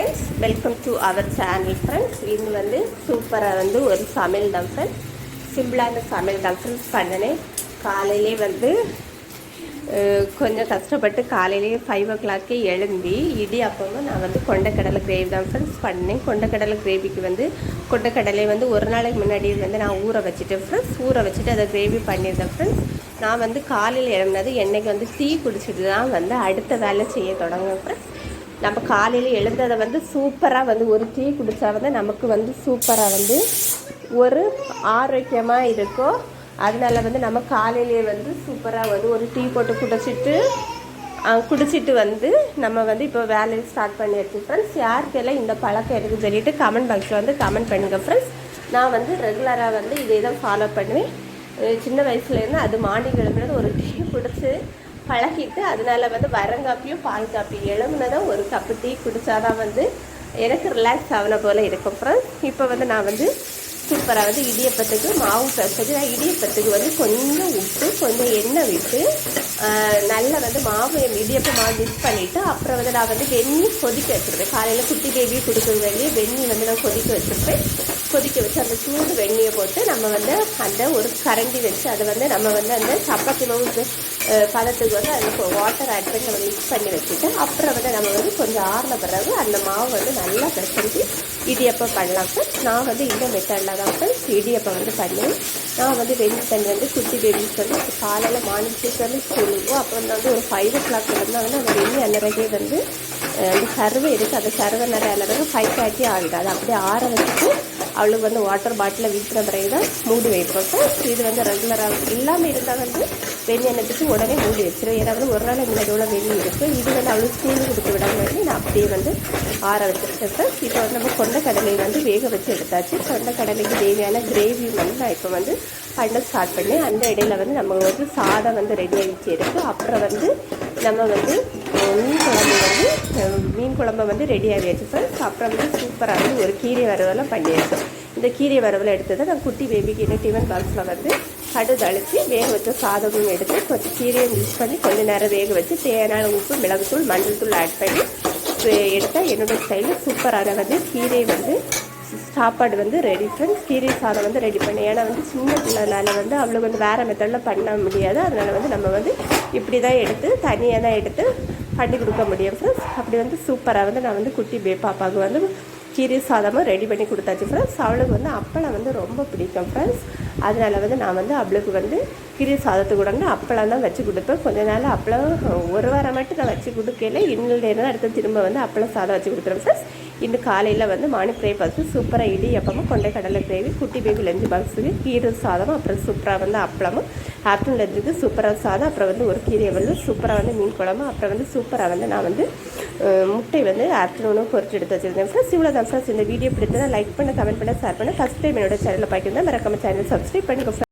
Friends welcome to our channel friends இது வந்து சூப்பராக வந்து ஒரு சமையல் தான் ஃப்ரெண்ட்ஸ் சிம்பிளான சமையல் தான் ஃப்ரெண்ட்ஸ் பண்ணினேன் காலையிலே வந்து கொஞ்சம் கஷ்டப்பட்டு காலையிலேயே ஃபைவ் ஓ கிளாக்கே எழும்பி அப்பவும் நான் வந்து கொண்டக்கடலை கிரேவி தான் ஃப்ரெண்ட்ஸ் பண்ணேன். கொண்டக்கடலை கிரேவிக்கு வந்து கொண்டக்கடலை வந்து ஒரு நாளைக்கு முன்னாடி வந்து நான் ஊற வச்சுட்டேன் ஃப்ரெண்ட்ஸ் ஊற வச்சுட்டு அதை கிரேவி பண்ணியிருந்தேன் ஃப்ரெண்ட்ஸ் நான் வந்து காலையில் இறங்கினது என்னைக்கு வந்து டீ குடிச்சிட்டு தான் வந்து அடுத்த வேலை செய்ய தொடங்குவேன் ஃப்ரெண்ட்ஸ் நம்ம காலையில் எழுந்ததை வந்து சூப்பராக வந்து ஒரு டீ குடித்தா வந்து நமக்கு வந்து சூப்பராக வந்து ஒரு ஆரோக்கியமாக இருக்கும். அதனால வந்து நம்ம காலையிலேயே வந்து சூப்பராக வந்து ஒரு டீ போட்டு குடிச்சிட்டு குடிச்சிட்டு வந்து நம்ம வந்து இப்போ வேலையை ஸ்டார்ட் பண்ணியாச்சு ஃப்ரெண்ட்ஸ் யாருக்கெல்லாம் இந்த பழக்கம் எனக்கு சொல்லிட்டு கமெண்ட் பாக்ஸில் வந்து கமெண்ட் பண்ணுங்கள் ஃப்ரெண்ட்ஸ் நான் வந்து ரெகுலராக வந்து இதே தான் ஃபாலோ பண்ணுவேன் சின்ன வயசுலேருந்து அது மார்னிங் எழும்புறது ஒரு டீ குடிச்சு பழகிட்டு அதனால வந்து வரங்காப்பியும் பால் காப்பியும் எழும்புனதும் ஒரு கப்பு டீ குடித்தாதான் வந்து எனக்கு ரிலாக்ஸ் ஆகின போல் இருக்கும் ஃப்ரெண்ட்ஸ் இப்போ வந்து நான் வந்து சூப்பராக வந்து இடியப்பத்துக்கு மாவு பிசைஞ்சு நான் இடியப்பத்துக்கு வந்து கொஞ்சம் உப்பு கொஞ்சம் எண்ணெய் விட்டு நல்லா வந்து மாவு இடியப்ப மாவு மிக்ஸ் பண்ணிவிட்டு அப்புறம் வந்து நான் வந்து வெந்நி கொதிக்க வச்சுருப்பேன் காலையில் குட்டி பேபி கொடுக்குறது வேண்டிய வெந்நி வந்து நான் கொதிக்க வச்சுருப்பேன். கொதிக்க வச்சு அந்த சூடு வெண்ணியை போட்டு நம்ம வந்து அந்த ஒரு கரண்டி வச்சு அதை வந்து நம்ம வந்து அந்த சப்பாத்தி மாவு பதத்துக்கு வந்து அதில் வாட்டர் ஆட் பண்ணி நம்ம மிக்ஸ் பண்ணி வச்சுட்டு அப்புறம் வந்து நம்ம வந்து கொஞ்சம் ஆறின பிறகு அந்த மாவு வந்து நல்லா பிசைஞ்சு இடியப்பம் பண்ணலாம் சார் நான் வந்து இந்த மெத்தடில் தான் சார் இடியப்பம் வந்து பண்ணுவேன். நான் வந்து வெயில் தண்ணி வந்து குட்டி பேபிஸ் வந்து காலையில் மார்னிங் சீக்கிரம் ஸ்கூலுக்கும் அப்புறம் வந்து ஒரு ஃபைவ் ஓ கிளாக் வந்து அந்த வெயில் அல்லறகே வந்து அந்த சர்வை இருக்குது அந்த சர்வை நிறைய அல்லறகு ஃபைவ் தேர்ட்டி ஆகுது அதை அப்படியே ஆற வச்சுட்டு அவளுக்கு வந்து வாட்டர் பாட்டிலில் வீட்டுற பிறகு தான் மூடி வைப்போம். இது வந்து ரெகுலராக இல்லாமல் இருந்தால் வந்து வெந்நி எண்ணத்துக்கு உடனே மூடி வச்சிடும் ஏன்னா வந்து ஒரு நாள் முன்னாடி உள்ள வெந்நி இருக்குது இது வந்து அவளுக்கு ஸ்கூலுக்கு கொடுத்து விடாமல் வேண்டி நான் அப்படியே வந்து ஆற வச்சுருக்கேன். இப்போ வந்து நம்ம கொண்டக்கடலை வந்து வேக வச்சு எடுத்தாச்சு. கொண்டக்கடலைக்கு தேவையான கிரேவி வந்து நான் இப்போ வந்து பண்ண ஸ்டார்ட் பண்ணி அந்த இடையில வந்து நம்ம வந்து சாதம் வந்து ரெடி ஆகிடுச்சு இருக்குது அப்புறம் வந்து நம்ம வந்து குழம்பு வந்து ரெடி ஆகியாச்சு ஃப்ரெண்ட்ஸ் அப்புறம் வந்து சூப்பராக வந்து ஒரு கீரை வரவெல்லாம் பண்ணியாச்சு. இந்த கீரை வரவெல்லாம் எடுத்ததை நான் குட்டி பேபிக்கு டிஃபன் பாக்ஸில் வந்து கடுகு அழிச்சு வேக வச்ச சாதமும் எடுத்து கொஞ்சம் கீரையும் மிக்ஸ் பண்ணி கொஞ்சம் நேரம் வேக வச்சு தேவையான உப்பு மிளகுத்தூள் மஞ்சள் தூள் ஆட் பண்ணி எடுத்தால் என்னோடய ஸ்டைலில் சூப்பராக வந்து கீரை வந்து சாப்பாடு வந்து ரெடி ஃப்ரெண்ட்ஸ் கீரை சாதம் வந்து ரெடி பண்ணேன் ஏன்னா வந்து சின்ன பிள்ளைனால வந்து அவளுக்கு வந்து வேறு மெத்தடில் பண்ண முடியாது. அதனால் வந்து நம்ம வந்து இப்படி தான் எடுத்து தனியாக தான் எடுத்து பண்ணி கொடுக்க முடியும் ஃப்ரெண்ட்ஸ் அப்படி வந்து சூப்பராக வந்து நான் வந்து குட்டி பே பாப்பாவுக்கு வந்து கீரை சாதமும் ரெடி பண்ணி கொடுத்தாச்சு ஃப்ரெண்ட்ஸ் அவளுக்கு வந்து அப்பளம் வந்து ரொம்ப பிடிக்கும் ஃப்ரெண்ட்ஸ் அதனால வந்து நான் வந்து அவளுக்கு வந்து கீரை சாதத்தை கொடுங்க. அப்பளம் தான் வச்சு கொடுப்பேன். கொஞ்ச நாள் அப்பளம் ஒரு வாரம் மட்டும் நான் வச்சு கொடுக்கல. இன்னும் அடுத்து திரும்ப வந்து அப்பளம் சாதம் வச்சு கொடுத்துருவேன் சார் இன்னும் காலையில் வந்து மார்னிங் பிரேக்ஃபாஸ்ட்டு சூப்பராக இடி அப்பமும் கொண்டை கடலை கிரேவி குட்டி பேபி லஞ்சு பாக்ஸுக்கு கீரை சாதம் அப்புறம் சூப்பராக வந்து அப்பளமும் ஆஃப்டர்நூன் லஞ்சுக்கு சூப்பராக சாதம் அப்புறம் வந்து ஒரு கீரை வந்து சூப்பராக வந்து மீன் குழம்பு அப்புறம் வந்து சூப்பராக வந்து நான் வந்து முட்டை வந்து ஆஃப்டர்நூனும் பொறிச்சு எடுத்து வச்சிருந்தேன் ஃப்ரெண்ட்ஸ் இவ்வளோ தான் ஃப்ரெண்ட்ஸ் இந்த வீடியோ பிடித்தா லைக் பண்ண கமெண்ட் பண்ண ஷேர் பண்ண. ஃபஸ்ட் டைம் என்னோட சேனலில் பார்க்குறதா மறக்காம சேனல் சப்ஸ்கிரைப் பண்ணிக்கோ